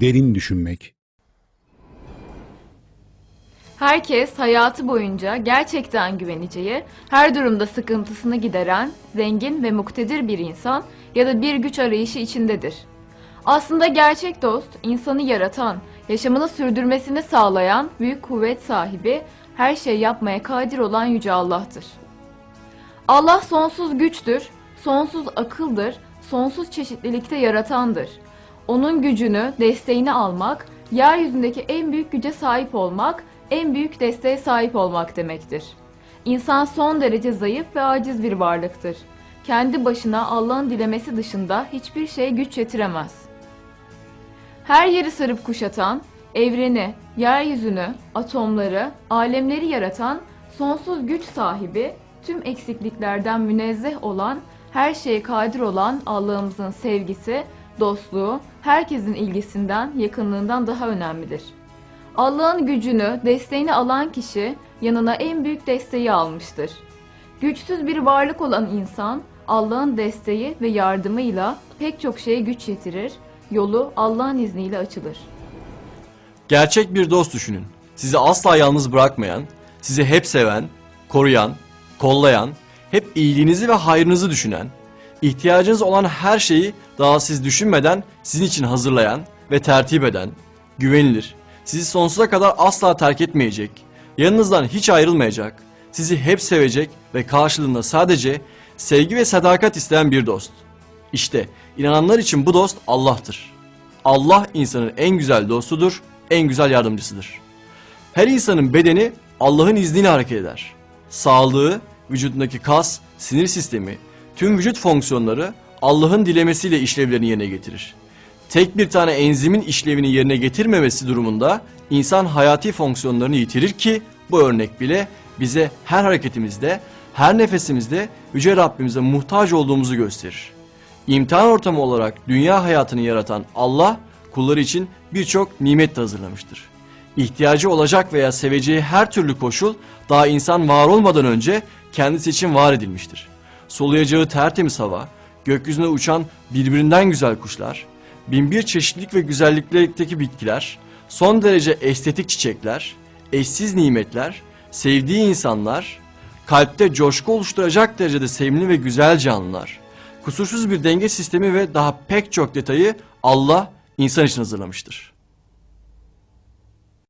derin düşünmek. Herkes hayatı boyunca gerçekten güveneceği, her durumda sıkıntısını gideren, zengin ve muktedir bir insan ya da bir güç arayışı içindedir. Aslında gerçek dost, insanı yaratan, yaşamını sürdürmesini sağlayan büyük kuvvet sahibi, her şey yapmaya kadir olan Yüce Allah'tır. Allah sonsuz güçtür, sonsuz akıldır, sonsuz çeşitlilikte yaratandır. Onun gücünü, desteğini almak, yeryüzündeki en büyük güce sahip olmak, en büyük desteğe sahip olmak demektir. İnsan son derece zayıf ve aciz bir varlıktır. Kendi başına Allah'ın dilemesi dışında hiçbir şey güç yetiremez. Her yeri sarıp kuşatan, evreni, yeryüzünü, atomları, alemleri yaratan, sonsuz güç sahibi, tüm eksikliklerden münezzeh olan, her şeye kadir olan Allah'ımızın sevgisi, dostluğu, herkesin ilgisinden, yakınlığından daha önemlidir. Allah'ın gücünü, desteğini alan kişi yanına en büyük desteği almıştır. Güçsüz bir varlık olan insan Allah'ın desteği ve yardımıyla pek çok şeye güç yetirir, yolu Allah'ın izniyle açılır. Gerçek bir dost düşünün. Sizi asla yalnız bırakmayan, sizi hep seven, koruyan, kollayan, hep iyiliğinizi ve hayrınızı düşünen, ihtiyacınız olan her şeyi daha siz düşünmeden sizin için hazırlayan ve tertip eden, güvenilir, sizi sonsuza kadar asla terk etmeyecek, yanınızdan hiç ayrılmayacak, sizi hep sevecek ve karşılığında sadece sevgi ve sadakat isteyen bir dost. İşte inananlar için bu dost Allah'tır. Allah insanın en güzel dostudur, en güzel yardımcısıdır. Her insanın bedeni Allah'ın izniyle hareket eder. Sağlığı, vücudundaki kas, sinir sistemi, tüm vücut fonksiyonları Allah'ın dilemesiyle işlevlerini yerine getirir. Tek bir tane enzimin işlevini yerine getirmemesi durumunda insan hayati fonksiyonlarını yitirir ki bu örnek bile bize her hareketimizde, her nefesimizde Yüce Rabbimize muhtaç olduğumuzu gösterir. İmtihan ortamı olarak dünya hayatını yaratan Allah kulları için birçok nimet de hazırlamıştır. İhtiyacı olacak veya seveceği her türlü koşul daha insan var olmadan önce kendisi için var edilmiştir. Soluyacağı tertemiz hava, gökyüzünde uçan birbirinden güzel kuşlar, binbir çeşitlilik ve güzellikteki bitkiler, son derece estetik çiçekler, eşsiz nimetler, sevdiği insanlar, kalpte coşku oluşturacak derecede sevimli ve güzel canlılar, kusursuz bir denge sistemi ve daha pek çok detayı Allah insan için hazırlamıştır.